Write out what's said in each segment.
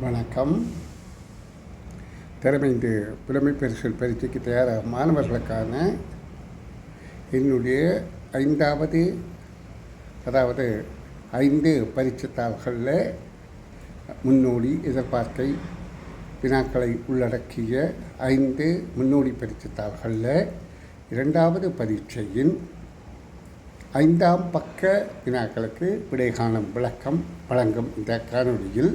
வணக்கம். திறமைந்து புலமை பரிசில் பரீட்சைக்கு தயாராக மாணவர்களுக்கான என்னுடைய ஐந்தாவது அதாவது ஐந்து பரீட்சைத்தாள்களில் முன்னோடி எதிர்பார்க்கை வினாக்களை உள்ளடக்கிய ஐந்து முன்னோடி பரீட்சைத்தாள்களில் இரண்டாவது பரீட்சையின் ஐந்தாம் பக்க வினாக்களுக்கு விடை காணும் விளக்கம் வழங்கும் இந்த காணொலியில்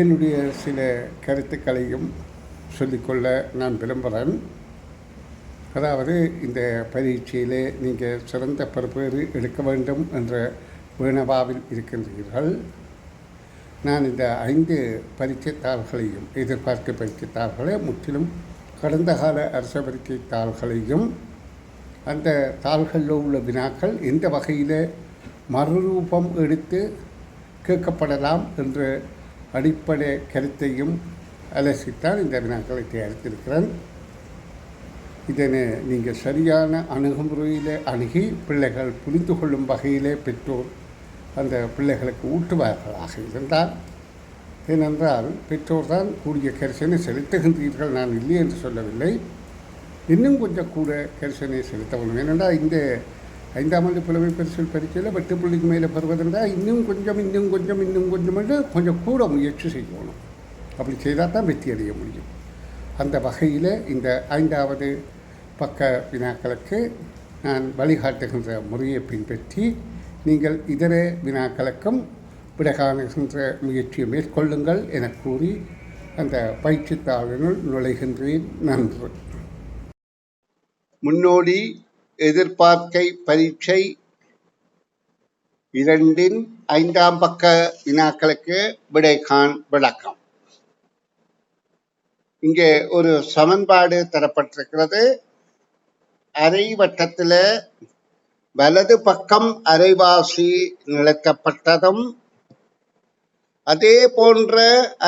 என்னுடைய சில கருத்துக்களையும் சொல்லிக்கொள்ள நான் விரும்புகிறேன். அதாவது இந்த பரீட்சையிலே நீங்கள் சிறந்த பெறுபேறு எடுக்க வேண்டும் என்ற வேணவாவில் இருக்கின்றீர்கள். நான் இந்த ஐந்து பரீட்சைத்தாள்களையும் எதிர்பார்க்க பரீட்சைத்தாள்களை முற்றிலும் கடந்த கால அரச பரீட்சைத்தாள்களையும் அந்த தாள்களில் உள்ள வினாக்கள் எந்த வகையில் மறுரூபம் எடுத்து கேட்கப்படலாம் என்று அடிப்படை கருத்தையும் அலசித்தான் இந்த வினாக்களை தயாரித்திருக்கிறேன். இதனை நீங்கள் சரியான அணுகுமுறையில் அணுகி பிள்ளைகள் புரிந்து கொள்ளும் வகையிலே பெற்றோர் அந்த பிள்ளைகளுக்கு ஊட்டுவார்களாக இருந்தால் ஏனென்றால் பெற்றோர் தான் கூடிய கரிசனை செலுத்துகின்றீர்கள் நான் இல்லை என்று சொல்லவில்லை. இன்னும் கொஞ்சம் கூட கரிசனை செலுத்த வேண்டும் ஏனென்றால் இந்த ஐந்தாம் ஆண்டு புலமை பரிசில் பரீட்சையில் பட்டு புள்ளிக்கு மேலே பெறுவதென்றால் இன்னும் கொஞ்சம் இன்னும் கொஞ்சம் இன்னும் கொஞ்சம் என்று கொஞ்சம் கூட முயற்சி செய்யணும். அப்படி செய்தால் தான் வெற்றி அடைய முடியும். அந்த வகையில் இந்த ஐந்தாவது பக்க வினாக்களுக்கு நான் வழிகாட்டுகின்ற முறையை பின்பற்றி நீங்கள் இதர வினாக்களுக்கும் விடகாணுகின்ற முயற்சியை மேற்கொள்ளுங்கள் என கூறி அந்த பயிற்சித்தாளினுள் நுழைகின்றேன். நன்று. முன்னோடி எதிர்பார்க்கை பரீட்சை இரண்டின் ஐந்தாம் பக்க வினாக்களுக்கு விடைகான் விளக்கம். இங்கே ஒரு சமன்பாடு தரப்பட்டிருக்கிறது. அரை வட்டத்தில் வலது பக்கம் அரைவாசி நிலத்தப்பட்டதும் அதே போன்ற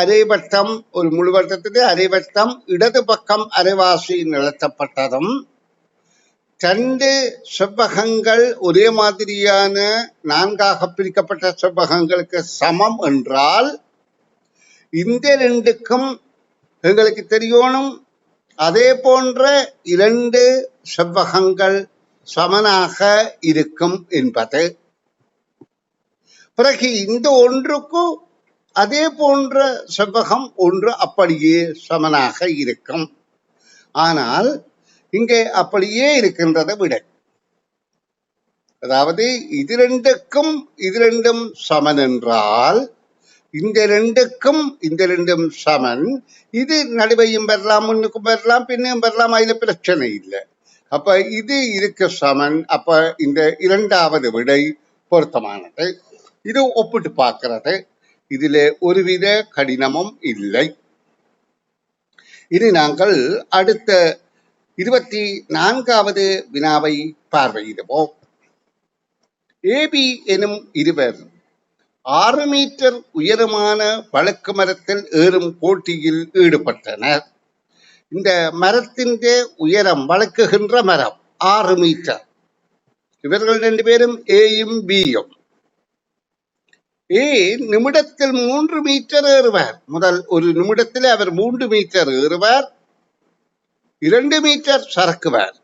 அரைவட்டம் ஒரு முழு வட்டத்திலே அரைவட்டம் இடது பக்கம் அரைவாசி நிலத்தப்பட்டதும் ரெண்டு செவ்வகங்கள் ஒரே மாதிரியான நான்காக பிரிக்கப்பட்ட செவ்வகங்களுக்கு சமம் என்றால் இந்த ரெண்டுக்கும் எங்களுக்கு தெரியணும் அதே போன்ற இரண்டு செவ்வகங்கள் சமனாக இருக்கும் என்பது. பிறகு இந்த ஒன்றுக்கும் அதே போன்ற செவ்வகம் ஒன்று அப்படியே சமனாக இருக்கும். ஆனால் இங்கே அப்படியே இருக்கின்றத விட. அதாவது இது ரெண்டுக்கும் இது ரெண்டும் சமன் என்றால் இந்த ரெண்டுக்கும் இந்த ரெண்டும் சமன். இது நடுவையும் பெறலாம் முன்னுக்கும் பெறலாம் பின்னும் பெறலாம் அதுல பிரச்சனை இல்லை. அப்ப இது இருக்க சமன். அப்ப இந்த இரண்டாவது விடை பொருத்தமானது. இது ஒப்பிட்டு பார்க்கிறது. இதில் ஒருவித கடினமும் இல்லை. இனி நாங்கள் அடுத்த இருபத்தி நான்காவது வினாவை பார்வையிடுவோம். ஏபி எனும் இருவர் ஆறு மீட்டர் உயரமான வழக்கு மரத்தில் ஏறும் போட்டியில் ஈடுபட்டனர். இந்த மரத்தின் உயரம் வழக்குகின்ற மரம் ஆறு மீட்டர். இவர்கள் ரெண்டு பேரும் ஏயும் பியும். ஏ நிமிடத்தில் மூன்று மீட்டர் ஏறுவார். முதல் ஒரு நிமிடத்தில் அவர் மூன்று மீட்டர் ஏறுவார். இரண்டு மீட்டர் சறக்குவார்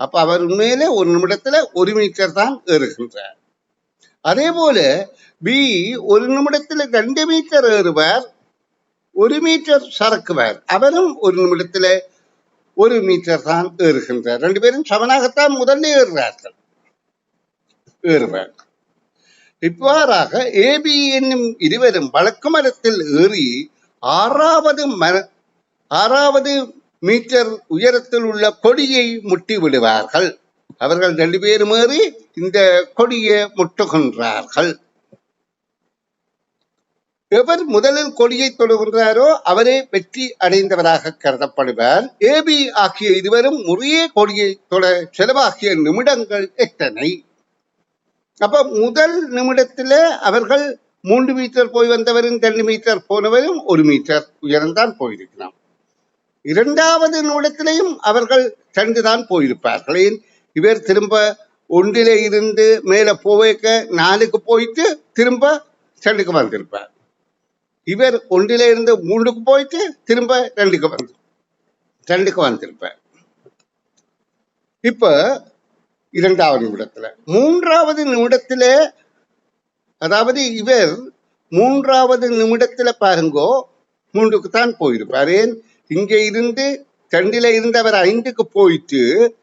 அப்ப அவர் உண்மையிலே ஒரு நிமிடத்துல ஒரு மீட்டர் தான் ஏறுகின்றார். அதே போல பி ஒரு நிமிடத்துல ரெண்டு மீட்டர் ஏறுவார் ஒரு மீட்டர் சறக்குவார் அவரும் ஒரு நிமிடத்துல ஒரு மீட்டர் தான் ஏறுகின்றார். ரெண்டு பேரும் சமனாகத்தான் முதல்ல ஏறுகிறார்கள் ஏறுவார். இவ்வாறாக ஏபி என்னும் இருவரும் வழக்கு மரத்தில் ஏறி ஆறாவது மர ஆறாவது மீட்டர் உயரத்தில் உள்ள கொடியை முட்டி விடுவார்கள். அவர்கள் ரெண்டு பேரும் ஏறி இந்த கொடியை முட்டுகின்றார்கள். எவர் முதலில் கொடியை தொடுகின்றாரோ அவரே வெற்றி அடைந்தவராக கருதப்படுவார். ஏபி ஆகிய இருவரும் முறையே கொடியை தொட செலவாகிய நிமிடங்கள் எத்தனை அப்ப முதல் நிமிடத்துல அவர்கள் மூன்று மீட்டர் போய் வந்தவரும் ரெண்டு மீட்டர் போனவரும் ஒரு மீட்டர் உயரம்தான் போயிருக்கலாம் இரண்டாவது நிமிடத்திலையும் அவர்கள் சென்றுதான் போயிருப்பார்களே. போயிருப்பார்கள் இவர் திரும்ப ஒன்றிலே இருந்து மேல போவேக்க நாலுக்கு போயிட்டு திரும்ப ரெண்டுக்கு வந்திருப்பார். இவர் ஒன்றில இருந்து மூன்றுக்கு போயிட்டு திரும்ப ரெண்டுக்கு வந்து ரெண்டுக்கு வந்திருப்பார். இப்ப இரண்டாவது நிமிடத்துல மூன்றாவது நிமிடத்துல அதாவது இவர் மூன்றாவது நிமிடத்துல பாருங்கோ மூன்றுக்கு தான் போயிருப்பார். ஏன்? இங்க இருந்து தண்டில இருந்தவர் ஐந்துக்கு போயிட்டு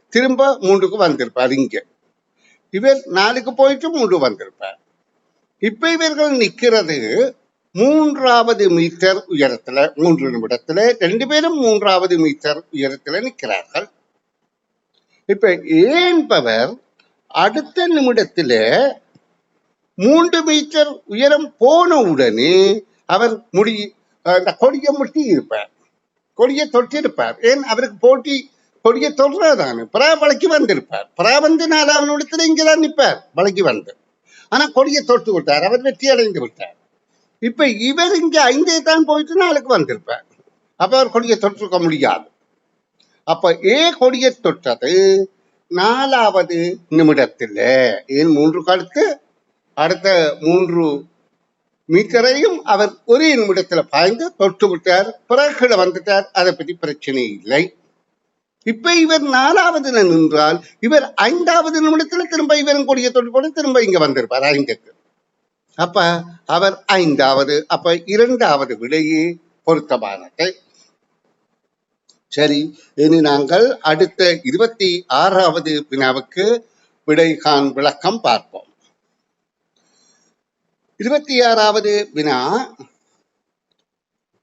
திரும்ப மூன்றுக்கு வந்திருப்பார் இங்க. இவர் நாலுக்கு போயிட்டு மூன்று வந்திருப்பார். இப்ப இவர்கள் நிக்கிறது மூன்றாவது மீட்டர் உயரத்துல மூன்று நிமிடத்துல ரெண்டு பேரும் மூன்றாவது மீட்டர் உயரத்துல நிக்கிறார்கள் இப்ப ஏன்பவர் அடுத்த நிமிடத்துல மூன்று மீட்டர் உயரம் போன உடனே அவர் முடி அந்த கொடியை முட்டி இருப்பார் கொடியை தொட்டிருப்பார். ஏன்? அவருக்கு போட்டி கொடியை தொடுறதானு பிரா வழக்கி வந்திருப்பார். பிரா வந்து நாலாவது இடத்துல இங்கதான் நிற்பார். வழக்கி வந்து. ஆனா கொடியை தொட்டு விட்டார். அவர் வெற்றி அடைந்து விட்டார். இப்ப இவர் இங்கே ஐந்தே தான் போயிட்டு நாளுக்கு வந்திருப்பார். அப்ப அவர் கொடியை தொட்டிருக்க முடியாது. அப்ப ஏ கொடியை தொட்டது? நாலாவது நிமிடத்துல. ஏன்? மூன்று கழுத்து. அடுத்த மூன்று மீட்டரையும் அவர் ஒரே நிமிடத்துல பாய்ந்து தொட்டு விட்டார் பிறகு வந்துட்டார். அதை பத்தி பிரச்சனை இல்லை. இப்ப இவர் நாலாவதுல நின்றால் இவர் ஐந்தாவது நிமிடத்துல திரும்ப இவரும் கூடிய தொட்டு திரும்ப இங்க வந்திருப்பார் ஐந்துக்கு. அப்ப அவர் ஐந்தாவது அப்ப இரண்டாவது விடையே பொருத்தமானது. சரி இனி நாங்கள் அடுத்த இருபத்தி ஆறாவது வினாவுக்கு விடைகான் விளக்கம் பார்ப்போம். இருபத்தி ஆறாவது வினா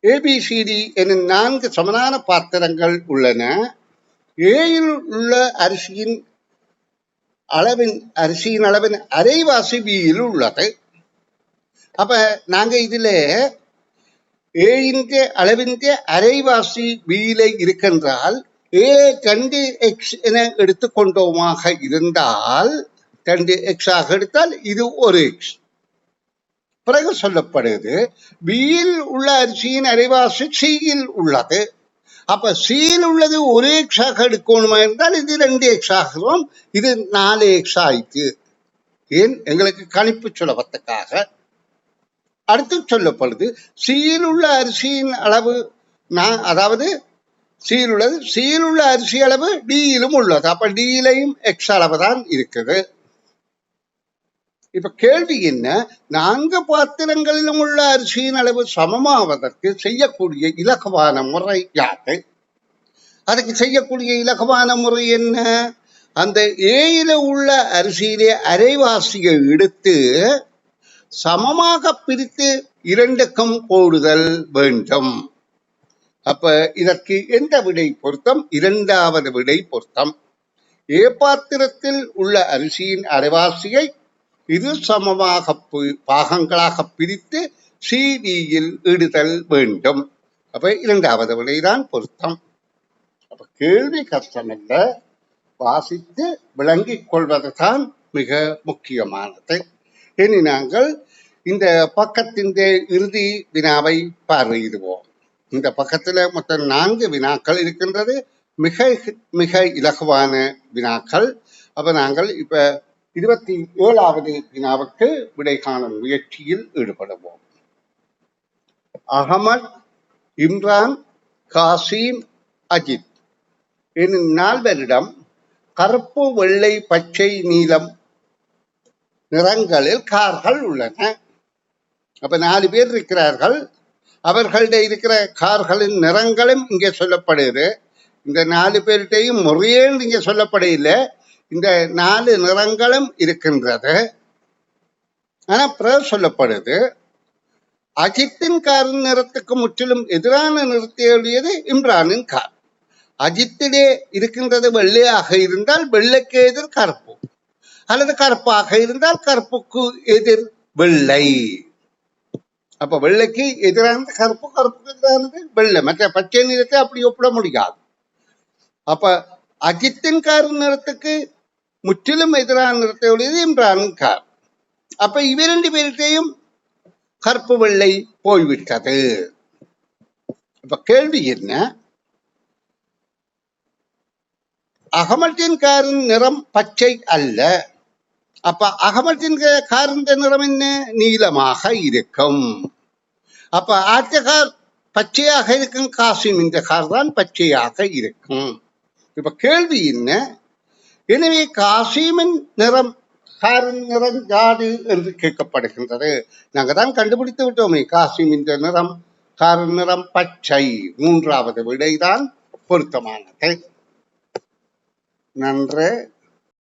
ஏபிசிடி எனும் நான்கு சமனான பாத்திரங்கள் உள்ளன. ஏயில் உள்ள அரிசியின் அளவின் அரிசியின் அளவின் அரைவாசி பியில் உள்ளது. அப்ப நாங்க இதுல ஏயின்க அளவின் அரைவாசி பியில இருக்கின்றால் ஏ ரெண்டு எக்ஸ் என எடுத்துக்கொண்டோமாக இருந்தால் ரெண்டு எக்ஸ் ஆக எடுத்தால் இது ஒரு எக்ஸ் பிறகு சொல்லப்படுது பியில் உள்ள அரிசியின் அரைவாசி சியில் உள்ளது. அப்ப சியில் உள்ளது ஒரு எக்ஸாக எடுக்கணுமா இருந்தால் இது ரெண்டு எக்ஸ் இது நாலு எக்ஸ் ஆயிட்டு ஏன்? எங்களுக்கு கணிப்பு சுலபத்துக்காக. அடுத்து சொல்லப்படுது சியில் உள்ள அரிசியின் அளவு நான் அதாவது சியில் உள்ளது சியில் உள்ள அரிசி அளவு டியிலும் உள்ளது. அப்ப டியிலையும் எக்ஸ் அளவு தான் இருக்குது. இப்ப கேள்வி என்ன? நான்கு பாத்திரங்களிலும் உள்ள அரிசியின் அளவு சமமாவதற்கு செய்யக்கூடிய இலகுவான முறை யாது அதுக்கு செய்யக்கூடிய இலகுவான முறை என்ன? அந்த ஏயில உள்ள அரிசியிலே அரைவாசியை எடுத்து சமமாக பிரித்து இரண்டுக்கும் போடுதல் வேண்டும். அப்ப இதற்கு எந்த விடை பொருத்தம்? இரண்டாவது விடை பொருத்தம். ஏ பாத்திரத்தில் உள்ள அரிசியின் அரைவாசியை இரு சமமாக பாகங்களாக பிரித்து சீதியில் இடுதல் வேண்டும். அப்ப இரண்டாவது விடைதான் பொருத்தம். அப்ப கேள்வி கஷ்டமல்ல. வாசித்து விளங்கிக் கொள்வதுதான் மிக முக்கியமானது. இனி நாங்கள் இந்த பக்கத்தின் இறுதி வினாவை பார்வையிடுவோம். இந்த பக்கத்துல மொத்தம் நான்கு வினாக்கள் இருக்கின்றது. மிக மிக இலகுவான வினாக்கள். அப்ப நாங்கள் இப்ப இருபத்தி ஏழாவது வினாவுக்கு விடை காணும் முயற்சியில் ஈடுபடுவோம். அகமத் இம்ரான் காசிம் அஜித். எனும் நால்வரிடம் கருப்பு வெள்ளை பச்சை நீலம் நிறங்களில் கார்கள் உள்ளன. அப்ப நாலு பேர் இருக்கிறார்கள். அவர்கள்ட்ட இருக்கிற கார்களின் நிறங்களும் இங்கே சொல்லப்படுது. இந்த நாலு பேர்கிட்டையும் முறையே இங்கே சொல்லப்படையில்லை இந்த நாலு நிறங்களும் இருக்கின்றது. ஆனா பிறகு சொல்லப்படுது அஜித்தின் காரின் நிறத்துக்கு முற்றிலும் எதிரான நிறத்தை எழுதியது இம்ரானின் கார். அஜித்திலே இருக்கின்றது வெள்ளையாக இருந்தால் வெள்ளைக்கு எதிர் கருப்பு அல்லது கருப்பாக இருந்தால் கருப்புக்கு எதிர் வெள்ளை. அப்ப வெள்ளைக்கு எதிரானது கருப்பு கருப்புக்கு எதிரானது வெள்ளை. மற்ற பச்சை நிறத்தை அப்படி ஒப்பிட முடியாது. அப்ப அஜித்தின் கார் நிறத்துக்கு முற்றிலும் எதிரான நிறத்தை உடையது கார் அப்ப இவ்விரண்டு பேர்கிட்டையும் கருப்பு வெள்ளை போய்விட்டது. இப்ப கேள்வி என்ன? அகமட்டின் காரின் நிறம் பச்சை அல்ல. அப்ப அகமட்டின் காரின் நிறம் என்ன? நீலமாக இருக்கும். அப்ப ஆற்ற கார் பச்சையாக இருக்கும் காசிமின்ற கார் தான் பச்சையாக இருக்கும். இப்ப கேள்வி என்ன? எனவே காசிமின் நிறம் காரின் நிறம் யாது என்று கேட்கப்படுகின்றது. நாங்கள் தான் கண்டுபிடித்து விட்டோமே காசிமின் நிறம் காரின் நிறம் பச்சை. மூன்றாவது விடைதான் பொருத்தமானது. நன்று.